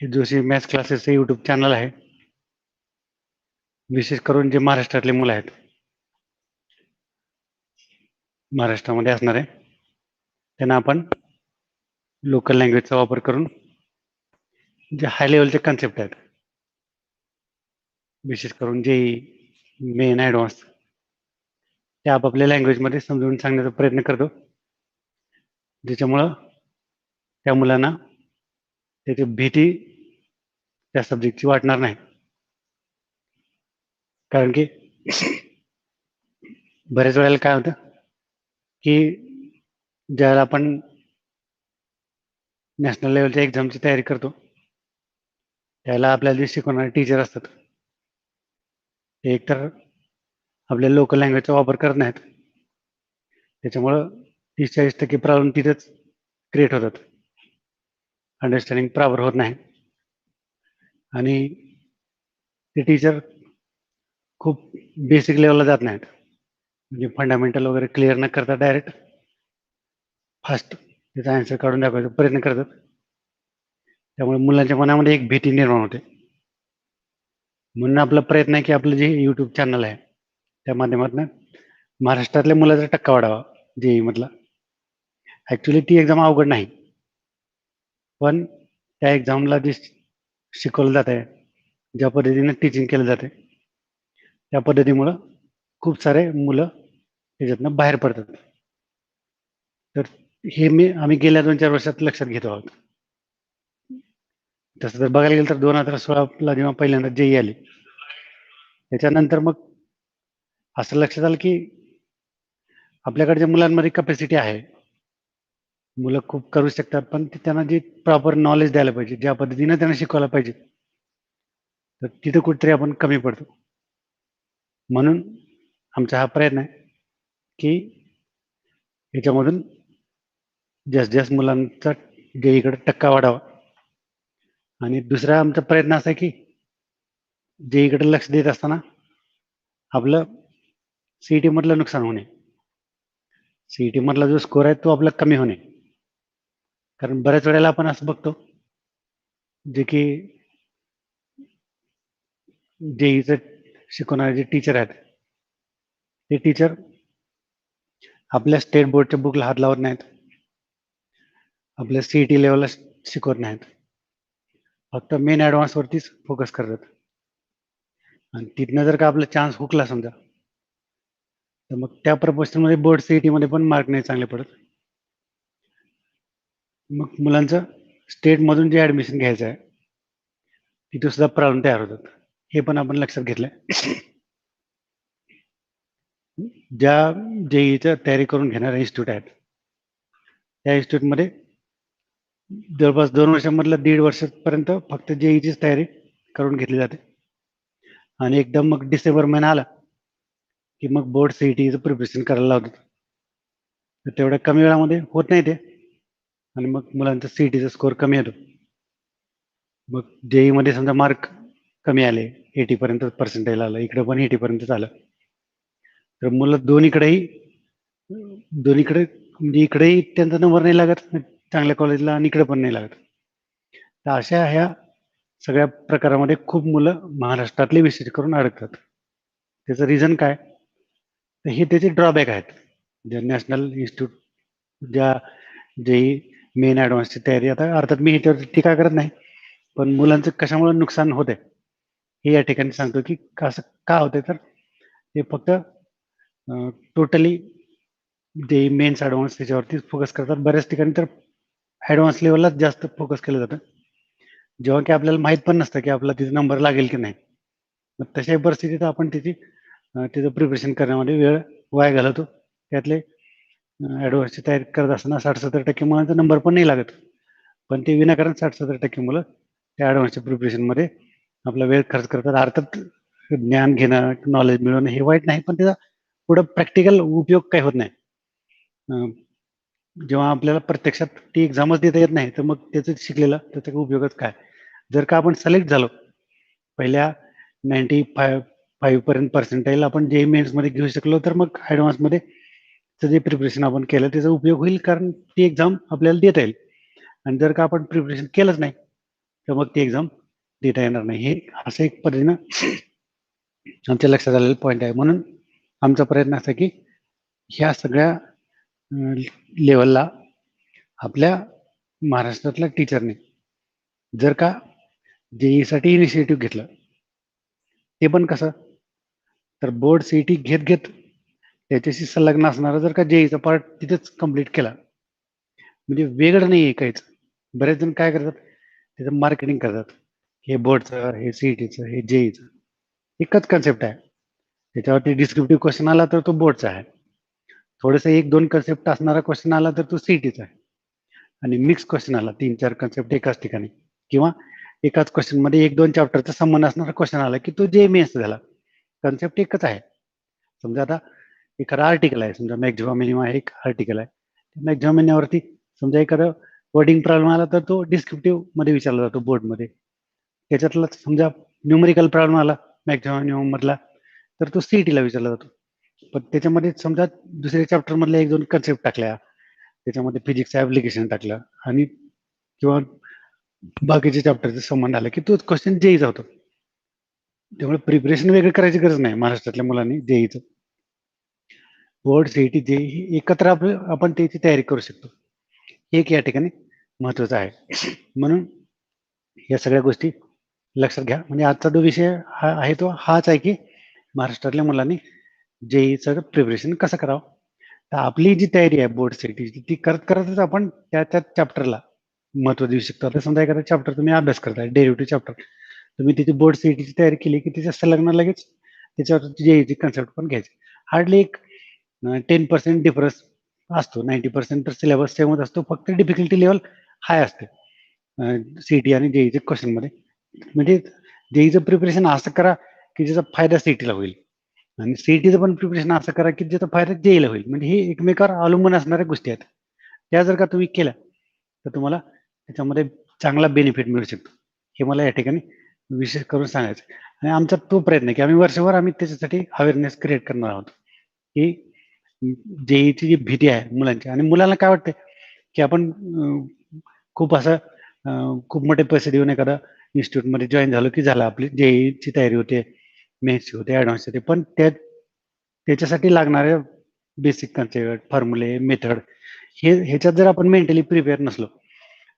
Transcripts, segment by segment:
हे जोशी मॅथ्स क्लासेसचं YouTube channel आहे. विशेष करून जे महाराष्ट्रातले मुलं आहेत. महाराष्ट्रामध्ये असणारे. त्यांना आपण लोकल लँग्वेजचा वापर करून जे हाय लेवलचे कन्सेप्ट आहेत. विशेष करून जे मेन ॲडव्हान्स ते आपापल्या लँग्वेजमध्ये समजून सांगण्याचा प्रयत्न करतो. ज्याच्यामुळं त्या मुलांना त्याची भीती त्या सब्जेक्टची वाटणार नाही. कारण की बऱ्याच वेळेला काय होतं की ज्यावेळेला आपण नॅशनल लेवलच्या एक्झामची तयारी करतो त्याला आपल्याला जे शिकवणारे टीचर असतात ते एकतर आपल्या लोकल लँग्वेजचा वापर करत नाहीत. त्याच्यामुळं तीस चाळीस टक्के प्रॉब्लेम तिथेच क्रिएट होतात. अंडरस्टँडिंग प्रॉपर होत नाही. आणि ते टीचर खूप बेसिक लेवलला जात नाहीत. म्हणजे फंडामेंटल वगैरे क्लिअर न करता डायरेक्ट फास्ट त्याचा आन्सर काढून दाखवायचा प्रयत्न करतात. त्यामुळे मुलांच्या मनामध्ये एक भीती निर्माण होते. म्हणून आपला प्रयत्न आहे की आपलं जे यूट्यूब चॅनल आहे त्या माध्यमातून महाराष्ट्रातल्या मुलाचा टक्का वाढावा जे मधला. ॲक्च्युली ती एक्झाम अवघड नाही. पण त्या एक्झामला जे शिकवलं जात आहे ज्या पद्धतीने टीचिंग केलं जाते त्या पद्धतीमुळं खूप सारे मुलं त्याच्यातनं बाहेर पडतात. तर हे मी आम्ही गेल्या दोन चार वर्षात लक्षात घेतो आहोत. तसं जर बघायला गेलं तर दोन हजार सोळाला जेव्हा पहिल्यांदा जेई आली त्याच्यानंतर मग असं लक्षात आलं की आपल्याकडच्या मुलांमध्ये कपॅसिटी आहे. मुलं खूप करू शकतात पण ते त्यांना जे प्रॉपर नॉलेज द्यायला पाहिजे ज्या पद्धतीनं त्यांना शिकवायला पाहिजे तर तिथं कुठेतरी आपण कमी पडतो. म्हणून आमचा हा प्रयत्न आहे की याच्यामधून जास्त जास्त मुलांचा जे इकडं टक्का वाढावा. आणि दुसरा आमचा प्रयत्न असा आहे की इकडं लक्ष देत असताना आपलं सीईटी मधलं नुकसान होणे सीईटी मधला जो स्कोर आहे तो आपला कमी होणे कारण बऱ्याच वेळेला आपण असं बघतो जे की जेईचं शिकवणारे जे टीचर आहेत ते टीचर आपल्या स्टेट बोर्डच्या बुकला हात लावत नाहीत. आपल्या सीईटी लेवलला शिकवत नाहीत. फक्त मेन ॲडव्हान्सवरतीच फोकस करतात. आणि तिथनं जर का आपला चान्स हुकला समजा तर मग त्या प्रपोजनमध्ये बोर्ड सीईटी मध्ये पण मार्क नाही चांगले पडत. मग मुलांचं स्टेटमधून जे ऍडमिशन घ्यायचं आहे तिथे सुद्धा प्रॉब्लेम तयार होतात. हे पण आपण लक्षात घेतलंय. ज्या जेईचं तयारी करून घेणाऱ्या इन्स्टिट्यूट आहेत त्या इन्स्टिट्यूटमध्ये जवळपास दोन वर्षांमधलं दीड वर्षापर्यंत फक्त जे ईचीच तयारी करून घेतली जाते. आणि एकदम मग डिसेंबर महिना आला की मग बोर्ड सीईटीचं प्रिपरेशन करायला लावतात. तर तेवढ्या कमी वेळामध्ये होत नाही ते. आणि मग मुलांचा सीईटीचा स्कोअर कमी येतो मग जेई मध्ये समजा मार्क कमी आले एटी पर्यंत पर्सेंटेज आलं इकडे पण एटी पर्यंत आलं तर मुलं दोन्हीकडेही दोन्हीकडे म्हणजे इकडेही त्यांचा नंबर नाही लागत चांगल्या कॉलेजला आणि इकडे पण नाही लागत. तर अशा ह्या सगळ्या प्रकारामध्ये खूप मुलं महाराष्ट्रातले विशेष करून अडकतात. त्याचं रिझन काय? तर हे त्याचे ड्रॉबॅक आहेत. ज्या नॅशनल इन्स्टिट्यूट ज्या जे मेन ॲडव्हान्सची तयारी. आता अर्थात मी ह्याच्यावर टीका करत नाही पण मुलांचं कशामुळे नुकसान होते हे या ठिकाणी सांगतो की कसं का होते तर ते फक्त टोटली जे मेन्स ॲडव्हान्स त्याच्यावरती फोकस करतात. बऱ्याच ठिकाणी तर ॲडव्हान्स लेवललाच जास्त फोकस केलं जातं. जेव्हा की आपल्याला माहीत पण नसतं की आपला तिथे नंबर लागेल की नाही. मग तशाही परिस्थितीत आपण त्याची त्याचं प्रिपरेशन करण्यामध्ये वेळ वाया घालवतो. त्यातले ॲडव्हान्सची तयारी करत असताना साठ सत्तर टक्के मुलांचा नंबर पण नाही लागत. पण ते विनाकारण साठ सत्तर टक्के मुलं त्या ॲडव्हान्सच्या प्रिपरेशनमध्ये आपला वेळ खर्च करतात. अर्थात ज्ञान घेणं नॉलेज मिळवणं हे वाईट नाही पण त्याचा पुढं प्रॅक्टिकल उपयोग काही होत नाही. जेव्हा आपल्याला प्रत्यक्षात ती एक्झामच देता येत नाही तर मग त्याचं शिकलेलं त्याचा उपयोगच काय? जर का आपण सिलेक्ट झालो पहिल्या नाईन्टी फाय फाईव्ह पर्यंत पर्सेंटाईल आपण जे मेन्समध्ये घेऊ शकलो तर मग ॲडव्हान्समध्ये जे प्रिपरेशन आपण केलं त्याचा उपयोग होईल कारण ती एक्झाम आपल्याला देता येईल. आणि जर का आपण प्रिपरेशन केलंच नाही तर मग ती एक्झाम देता येणार नाही. हे असं एक पद्धतीनं आमच्या लक्षात आलेलं पॉईंट आहे. म्हणून आमचा प्रयत्न असा की ह्या सगळ्या लेवलला आपल्या महाराष्ट्रातल्या टीचरने जर का जेईसाठी इनिशिएटिव्ह घेतलं ते पण कसं? तर बोर्ड सीईटी घेत घेत त्याच्याशी संलग्न असणारा जर का जेईचा पार्ट तिथेच कंप्लीट केला. म्हणजे वेगळं नाही आहे काहीच. बरेच जण काय करतात? त्याचं मार्केटिंग करतात. हे बोर्डचं हे सीईटीचं हे जेईचं एकच कन्सेप्ट आहे. त्याच्यावरती डिस्क्रिप्टिव्ह क्वेश्चन आला तर तो बोर्डचा आहे. थोडंसं एक दोन कन्सेप्ट असणारा क्वेश्चन आला तर तो सीईटीचा आहे. आणि मिक्स क्वेश्चन आला तीन चार कन्सेप्ट एकाच ठिकाणी. किंवा एकाच क्वेश्चनमध्ये एक दोन चॅप्टरचा संबंध असणारा क्वेश्चन आला की तो जे एस झाला. कन्सेप्ट एकच आहे. समजा आता एखादा आर्टिकल आहे. समजा मॅक्झिमम मिनिमम एक आर्टिकल आहे. मॅक्झिमम मिनिमावरती समजा एखादा वर्डिंग प्रॉब्लेम आला तर तो डिस्क्रिप्टिव्हमध्ये विचारला जातो बोर्डमध्ये त्याच्यातला समजा न्यूमेरिकल प्रॉब्लेम आला मॅक्झिमम मिनिमम मधला तर तो सीईटीला विचारला जातो. पण त्याच्यामध्ये समजा दुसऱ्या चॅप्टर मधल्या एक दोन कन्सेप्ट टाकल्या. त्याच्यामध्ये फिजिक्सचं ऍप्लिकेशन टाकलं आणि किंवा बाकीच्या चॅप्टरचा संबंध आला की तो क्वेश्चन जेईचा होतो. त्यामुळे प्रिपरेशन वेगळं करायची गरज नाही महाराष्ट्रातल्या मुलांनी जेईचं. बोर्ड सीईटी जे एकत्र आपण त्याची तयारी करू शकतो. एक या ठिकाणी महत्वाचं आहे. म्हणून या सगळ्या गोष्टी लक्षात घ्या. म्हणजे आजचा जो विषय हा आहे तो हाच आहे की महाराष्ट्रातल्या मुलांनी जेईचं प्रिपरेशन कसं करावं? तर आपली जी तयारी आहे बोर्ड सीईटीची ती करत करतच आपण त्या त्या चॅप्टरला महत्त्व देऊ शकतो. आता समजा एखादा चॅप्टर तुम्ही अभ्यास करताय डेरिव्हेटिव्ह चॅप्टर तुम्ही त्याची बोर्ड सीईटीची तयारी केली की तिच्या संलग्न लगेच त्याच्यावर जेईची कन्सेप्ट पण घ्यायची. हार्डली एक टेन पर्सेंट डिफरन्स असतो. नाईन्टी पर्सेंट तर सिलेबस सेमच असतो. फक्त डिफिकल्टी लेवल हाय असते. सीटी आणि जेईच्या क्वेश्चनमध्ये. म्हणजे जेईचं प्रिपरेशन असं करा की ज्याचा फायदा सीटीला होईल. आणि सीईटीचं पण प्रिपरेशन असं करा की ज्याचा फायदा जेईला होईल. म्हणजे हे एकमेकावर अवलंबून असणाऱ्या गोष्टी आहेत. त्या जर का तुम्ही केल्या तर तुम्हाला त्याच्यामध्ये चांगला बेनिफिट मिळू शकतो. हे मला या ठिकाणी विशेष करून सांगायचं आणि आमचा तो प्रयत्न की आम्ही वर्षभर आम्ही त्याच्यासाठी अवेअरनेस क्रिएट करणार आहोत. की जेईची जी भीती आहे मुलांची. आणि मुलांना काय वाटतं की आपण खूप असं खूप मोठे पैसे देऊन एखादा इन्स्टिट्यूटमध्ये जॉईन झालो की झालं आपली जेईची तयारी होते मेन्सची होते ॲडव्हान्स होते. पण त्या त्याच्यासाठी लागणारे बेसिक कन्सेप्ट फॉर्म्युले मेथड हे ह्याच्यात जर आपण मेंटली प्रिपेअर नसलो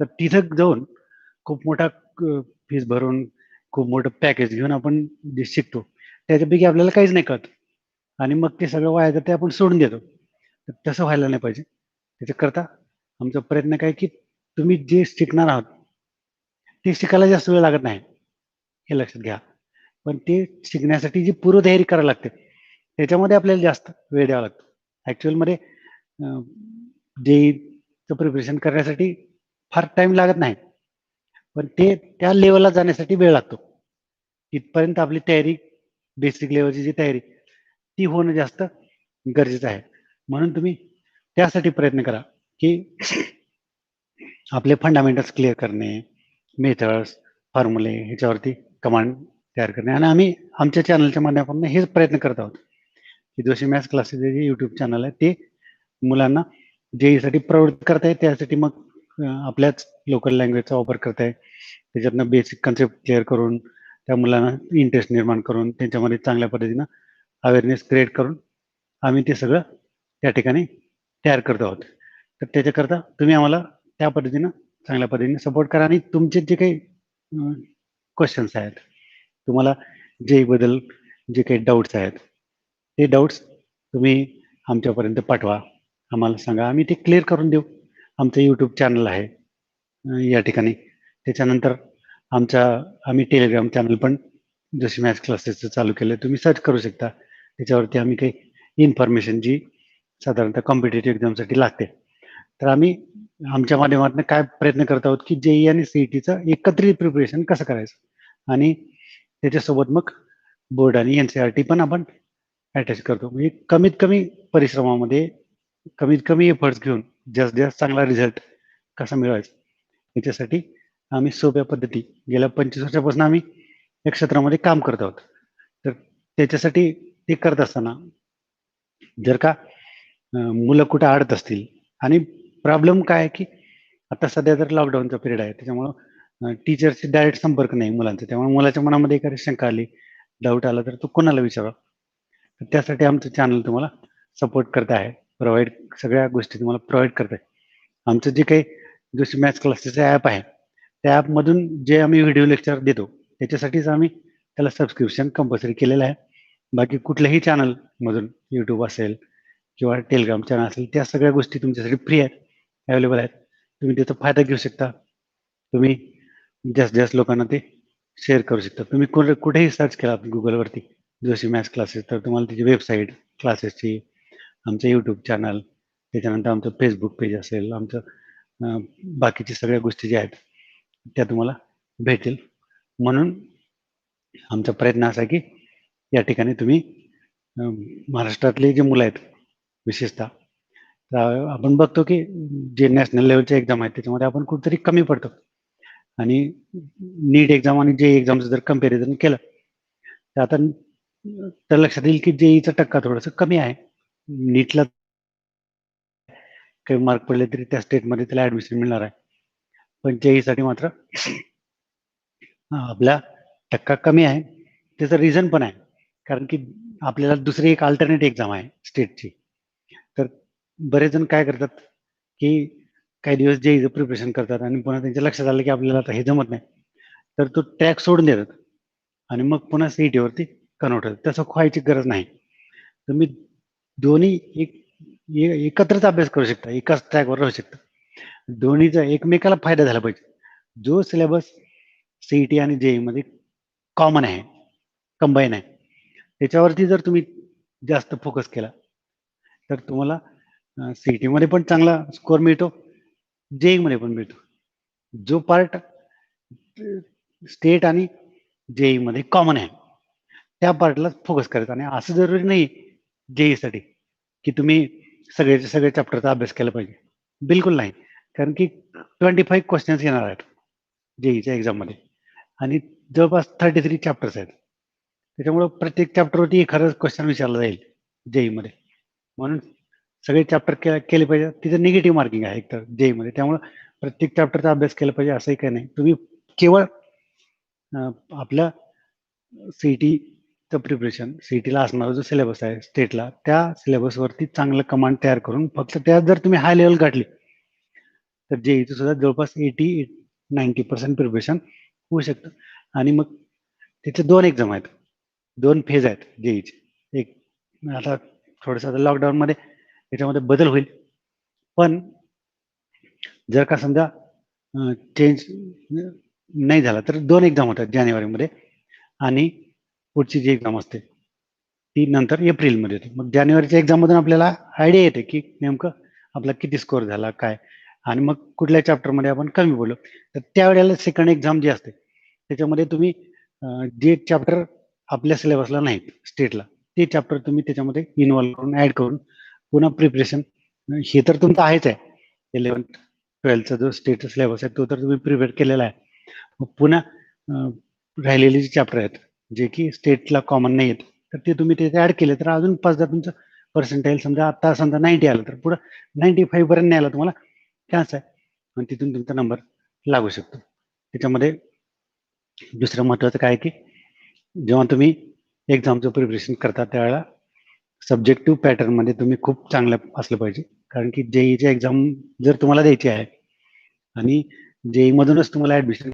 तर तिथं जाऊन खूप मोठा फीस भरून खूप मोठं पॅकेज घेऊन आपण जे शिकतो त्याच्यापैकी आपल्याला काहीच नाही कळत. आणि मग ते सगळं वाया ते आपण सोडून देतो. तर तसं व्हायला नाही पाहिजे. त्याच्याकरता आमचा प्रयत्न काय की तुम्ही जे शिकणार आहात ते शिकायला जास्त वेळ लागत नाही. हे लक्षात घ्या. पण ते शिकण्यासाठी जी पूर्वतयारी करायला लागते त्याच्यामध्ये आपल्याला जास्त वेळ द्यावा लागतो. ॲक्च्युअलमध्ये जेईचं प्रिपरेशन करण्यासाठी फार टाईम लागत नाही. पण ते त्या लेवलला जाण्यासाठी वेळ लागतो. इथपर्यंत आपली तयारी बेसिक लेवलची जी तयारी ती होणं जास्त गरजेचं आहे. म्हणून तुम्ही त्यासाठी प्रयत्न करा की आपले फंडामेंटल्स क्लिअर करणे मेथड्स फॉर्म्युले ह्याच्यावरती कमांड तयार करणे. आणि आम्ही आमच्या चॅनलच्या माध्यमातून हेच प्रयत्न करत आहोत की जोशी मॅथ्स क्लासेस जे यूट्यूब चॅनल आहे ते मुलांना जेईसाठी प्रवृत्त करताय त्यासाठी मग आपल्याच लोकल लँग्वेजचा वापर करताय त्याच्यातनं बेसिक कन्सेप्ट क्लिअर करून त्या मुलांना इंटरेस्ट निर्माण करून त्यांच्यामध्ये चांगल्या पद्धतीनं अवेअरनेस क्रिएट करून आम्ही ते सगळं त्या ठिकाणी तयार करतो आहोत. तर त्याच्याकरता तुम्ही आम्हाला त्या पद्धतीनं चांगल्या पद्धतीने सपोर्ट करा आणि तुमचे जे काही क्वेश्चन्स आहेत तुम्हाला जे बदल जे काही डाऊट्स आहेत ते डाऊट्स तुम्ही आमच्यापर्यंत पाठवा. आम्हाला सांगा आम्ही ते क्लिअर करून देऊ. आमचं यूट्यूब चॅनल आहे या ठिकाणी. त्याच्यानंतर आमच्या आम्ही टेलिग्राम चॅनल पण जसे मॅथ्स क्लासेसचं चालू केलं तुम्ही सर्च करू शकता. त्याच्यावरती आम्ही काही इन्फॉर्मेशन जी साधारणतः कॉम्पिटेटिव्ह एक्झामसाठी लागते. तर आम्ही आमच्या माध्यमातून काय प्रयत्न करत आहोत की जेई आणि सीईटीचं एकत्रित प्रिपरेशन कसं करायचं? आणि त्याच्यासोबत मग बोर्ड आणि एन सी आर टी पण आपण अटॅच करतो. म्हणजे कमीत कमी परिश्रमामध्ये कमीत कमी एफर्ट्स घेऊन जास्त जास्त चांगला रिझल्ट कसा मिळवायचा? याच्यासाठी आम्ही सोप्या पद्धती गेल्या पंचवीस वर्षापासून आम्ही या क्षेत्रामध्ये काम करत आहोत. तर त्याच्यासाठी हे करत असताना जर का मुलं कुठं अडत असतील आणि प्रॉब्लेम काय आहे की आता सध्या तर लॉकडाऊनचा पिरियड आहे त्याच्यामुळं टीचरशी डायरेक्ट संपर्क नाही मुलांचा. त्यामुळे मुलाच्या मनामध्ये एखादी शंका आली डाऊट आला तर तो कोणाला विचारा त्यासाठी आमचं चॅनल तुम्हाला सपोर्ट करत आहे. प्रोव्हाइड सगळ्या गोष्टी तुम्हाला प्रोव्हाइड करत आहे. आमचं जे काही जसे मॅथ्स क्लासेसचं ॲप आहे त्या ॲपमधून जे आम्ही व्हिडिओ लेक्चर देतो त्याच्यासाठीच आम्ही त्याला सबस्क्रिप्शन कंपल्सरी केलेलं आहे. बाकी कुठल्याही चॅनलमधून यूट्यूब असेल किंवा टेलिग्राम चॅनल असेल त्या सगळ्या गोष्टी तुमच्यासाठी फ्री आहेत अवेलेबल आहेत. तुम्ही त्याचा फायदा घेऊ शकता. तुम्ही जास्त जास्त लोकांना ते शेअर करू शकता. तुम्ही कुठे कुठेही सर्च केला गुगलवरती जोशी मॅथ्स क्लासेस तर तुम्हाला त्याची वेबसाईट क्लासेसची आमचं यूट्यूब चॅनल त्याच्यानंतर आमचं फेसबुक पेज असेल आमचं बाकीच्या सगळ्या गोष्टी ज्या आहेत त्या तुम्हाला भेटेल. म्हणून आमचा प्रयत्न असा की या ठिकाणी तुम्ही महाराष्ट्रातले जे मुलं आहेत विशेषतः तर आपण बघतो की जे नॅशनल लेवलच्या एक्झाम आहेत त्याच्यामध्ये आपण कुठेतरी कमी पडतो. आणि नीट एक्झाम आणि जे एक्झामचं जर कंपॅरिझन केलं तर आता तर लक्षात येईल की जेईचा टक्का थोडासा कमी आहे. नीटला काही मार्क पडले तरी त्या स्टेटमध्ये त्याला ऍडमिशन मिळणार आहे. पण जेईसाठी मात्र आपला टक्का कमी आहे. त्याचं रिझन पण आहे. कारण की आपल्याला दुसरी एक अल्टरनेट एक्झाम आहे स्टेटची तर बरेच जण काय करतात की काही दिवस जे प्रिपरेशन करतात आणि पुन्हा त्यांच्या लक्षात आलं की आपल्याला आता हे जमत नाही. तर तो ट्रॅक सोडून देतात आणि मग पुन्हा सीईटीवरती कन्वर्ट होतात. तसं व्हायची गरज नाही. तुम्ही दोन्ही एक एकत्रच अभ्यास करू शकता. एकाच ट्रॅकवर राहू शकता. दोन्हीचा एकमेकाला फायदा झाला पाहिजे. जो सिलेबस सीईटी आणि जेईमध्ये कॉमन आहे कंबाईन आहे. त्याच्यावरती जर तुम्ही जास्त फोकस केला तर तुम्हाला सीईटी मध्ये पण चांगला स्कोअर मिळतो जेई मध्ये पण मिळतो. जो पार्ट स्टेट आणि जेई मध्ये कॉमन आहे त्या पार्टला फोकस करायचा आणि असं जरुरी नाही जेईसाठी की तुम्ही सगळ्याचे सगळे चॅप्टरचा अभ्यास केला पाहिजे. बिलकुल नाही. कारण की ट्वेंटी फाईव्ह क्वेश्चन्स येणार आहेत जेईच्या एक्झाममध्ये आणि जवळपास थर्टी थ्री चॅप्टर्स आहेत. त्याच्यामुळं प्रत्येक चॅप्टरवरती खरंच क्वेश्चन विचारला जाईल जेईमध्ये. म्हणून सगळे चॅप्टर के केले पाहिजे. तिथं निगेटिव्ह मार्किंग आहे एकतर जेईमध्ये. त्यामुळं प्रत्येक चॅप्टरचा अभ्यास केला पाहिजे असंही काही नाही. तुम्ही केवळ आपल्या सीईटीचं प्रिपरेशन सीईटीला असणारा जो सिलेबस आहे स्टेटला त्या सिलेबसवरती चांगलं कमांड तयार करून फक्त त्यात जर तुम्ही हाय लेवल गाठली तर जेईचं सुद्धा जवळपास एटी नाईन्टी पर्सेंट प्रिपरेशन होऊ शकतं. आणि मग तिथे दोन एक्झाम आहेत. दोन फेज आहेत जेईचे एक आता थोडंसं आता लॉकडाऊनमध्ये याच्यामध्ये बदल होईल. पण जर का समजा चेंज नाही झाला तर दोन एक्झाम होतात जानेवारीमध्ये आणि पुढची जी एक्झाम असते ती नंतर एप्रिलमध्ये येते. मग जानेवारीच्या एक्झाममधून आपल्याला आयडिया येते की नेमकं आपला किती स्कोअर झाला काय? आणि मग कुठल्या चॅप्टरमध्ये आपण कमी बोललो तर त्यावेळेला सेकंड एक्झाम जी असते त्याच्यामध्ये तुम्ही जे चॅप्टर आपल्या सिलेबसला नाहीत स्टेटला ते चॅप्टर तुम्ही त्याच्यामध्ये इन्व्हॉल्व करून ऍड करून पुन्हा प्रिपरेशन हे तर तुमचं आहेच आहे. इलेव्हन्थ ट्वेल्थचा जो स्टेट सिलेबस आहे तो तर तुम्ही प्रिपेअर केलेला आहे. मग पुन्हा राहिलेले जे चॅप्टर आहेत जे की स्टेटला कॉमन नाही आहेत तर ते तुम्ही ते ऍड केले तर अजून पाच जर तुमचं पर्सेंटाईल समजा आता समजा नाईन्टी आलं तर पुढं नाईन्टी फाईव्ह पर्यंत आला तुम्हाला चान्स आहे. आणि तिथून तुमचा नंबर लागू शकतो. त्याच्यामध्ये दुसरं महत्वाचं काय की जेव्हा तुम्ही एक्झामचं प्रिपरेशन करता त्यावेळेला सब्जेक्टिव्ह पॅटर्नमध्ये तुम्ही खूप चांगलं असलं पाहिजे. कारण की जेईची एक्झाम जर तुम्हाला द्यायची आहे आणि जेईमधूनच तुम्हाला ऍडमिशन